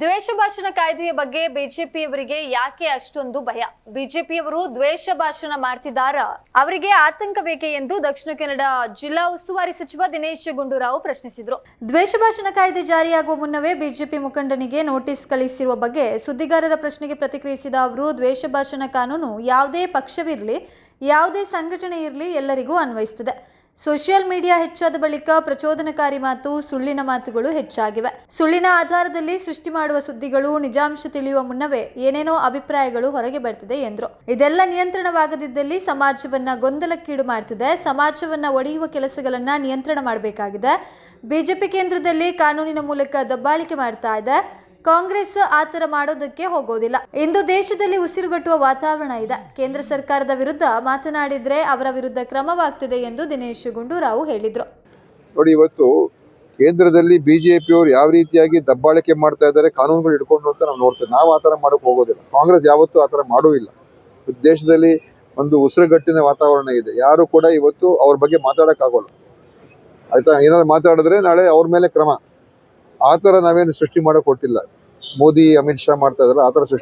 ದ್ವೇಷ ಭಾಷಣ ಕಾಯ್ದೆಯ ಬಗ್ಗೆ ಬಿಜೆಪಿಯವರಿಗೆ ಯಾಕೆ ಅಷ್ಟೊಂದು ಭಯ? ಬಿಜೆಪಿಯವರು ದ್ವೇಷ ಭಾಷಣ ಮಾಡ್ತಿದ್ದಾರ ಅವರಿಗೆ ಆತಂಕ ಬೇಕೆ ಎಂದು ದಕ್ಷಿಣ ಕನ್ನಡ ಜಿಲ್ಲಾ ಉಸ್ತುವಾರಿ ಸಚಿವ ದಿನೇಶ್ ಗುಂಡೂರಾವ್ ಪ್ರಶ್ನಿಸಿದರು. ದ್ವೇಷ ಭಾಷಣ ಕಾಯ್ದೆ ಜಾರಿಯಾಗುವ ಮುನ್ನವೇ ಬಿಜೆಪಿ ಮುಖಂಡನಿಗೆ ನೋಟಿಸ್ ಕಳಿಸಿರುವ ಬಗ್ಗೆ ಸುದ್ದಿಗಾರರ ಪ್ರಶ್ನೆಗೆ ಪ್ರತಿಕ್ರಿಯಿಸಿದ ಅವರು, ದ್ವೇಷ ಭಾಷಣ ಕಾನೂನು ಯಾವುದೇ ಪಕ್ಷವಿರಲಿ, ಯಾವುದೇ ಸಂಘಟನೆ ಇರಲಿ ಎಲ್ಲರಿಗೂ ಅನ್ವಯಿಸುತ್ತದೆ. ಸೋಷಿಯಲ್ ಮೀಡಿಯಾ ಹೆಚ್ಚಾದ ಬಳಿಕ ಪ್ರಚೋದನಕಾರಿ ಮಾತು, ಸುಳ್ಳಿನ ಮಾತುಗಳು ಹೆಚ್ಚಾಗಿವೆ. ಸುಳ್ಳಿನ ಆಧಾರದಲ್ಲಿ ಸೃಷ್ಟಿ ಮಾಡುವ ಸುದ್ದಿಗಳು ನಿಜಾಂಶ ತಿಳಿಯುವ ಮುನ್ನವೇ ಏನೇನೋ ಅಭಿಪ್ರಾಯಗಳು ಹೊರಗೆ ಬರ್ತಿದೆ ಎಂದರು. ಇದೆಲ್ಲ ನಿಯಂತ್ರಣವಾಗದಿದ್ದಲ್ಲಿ ಸಮಾಜವನ್ನ ಗೊಂದಲಕ್ಕೀಡು ಮಾಡ್ತಿದೆ. ಸಮಾಜವನ್ನ ಒಡೆಯುವ ಕೆಲಸಗಳನ್ನ ನಿಯಂತ್ರಣ ಮಾಡಬೇಕಾಗಿದೆ. ಬಿಜೆಪಿ ಕೇಂದ್ರದಲ್ಲಿ ಕಾನೂನಿನ ಮೂಲಕ ದಬ್ಬಾಳಿಕೆ ಮಾಡ್ತಾ ಇದೆ. ಕಾಂಗ್ರೆಸ್ ಆತರ ಮಾಡೋದಕ್ಕೆ ಹೋಗೋದಿಲ್ಲ. ಇಂದು ದೇಶದಲ್ಲಿ ಉಸಿರುಗಟ್ಟುವ ವಾತಾವರಣ ಇದೆ. ಕೇಂದ್ರ ಸರ್ಕಾರದ ವಿರುದ್ಧ ಮಾತನಾಡಿದ್ರೆ ಅವರ ವಿರುದ್ಧ ಕ್ರಮವಾಗ್ತಿದೆ ಎಂದು ದಿನೇಶ್ ಗುಂಡೂರಾವ್ ಹೇಳಿದ್ರು. ನೋಡಿ, ಇವತ್ತು ಕೇಂದ್ರದಲ್ಲಿ ಬಿಜೆಪಿಯವರು ಯಾವ ರೀತಿಯಾಗಿ ದಬ್ಬಾಳಿಕೆ ಮಾಡ್ತಾ ಇದ್ದಾರೆ, ಕಾನೂನುಗಳು ಇಟ್ಕೊಂಡು ಅಂತ ನಾವು ನೋಡ್ತೇವೆ. ನಾವು ಆತರ ಮಾಡಕ್ ಹೋಗೋದಿಲ್ಲ. ಕಾಂಗ್ರೆಸ್ ಯಾವತ್ತೂ ಆತರ ಮಾಡೂ ಇಲ್ಲ. ದೇಶದಲ್ಲಿ ಒಂದು ಉಸಿರುಗಟ್ಟಿನ ವಾತಾವರಣ ಇದೆ. ಯಾರು ಕೂಡ ಇವತ್ತು ಅವ್ರ ಬಗ್ಗೆ ಮಾತಾಡಕ್ ಆಗೋಲ್ಲ ಆಯ್ತಾ? ಏನಾದ್ರು ಮಾತಾಡಿದ್ರೆ ನಾಳೆ ಅವ್ರ ಮೇಲೆ ಕ್ರಮ. ಆ ಥರ ನಾವೇನು ಸೃಷ್ಟಿ ಮಾಡೋಕೆ ಕೊಟ್ಟಿಲ್ಲ. ಮೋದಿ ಅಮಿತ್ ಶಾ ಮಾಡ್ತಾ ಇದಾರೆ ಆ ಥರ ಸೃಷ್ಟಿ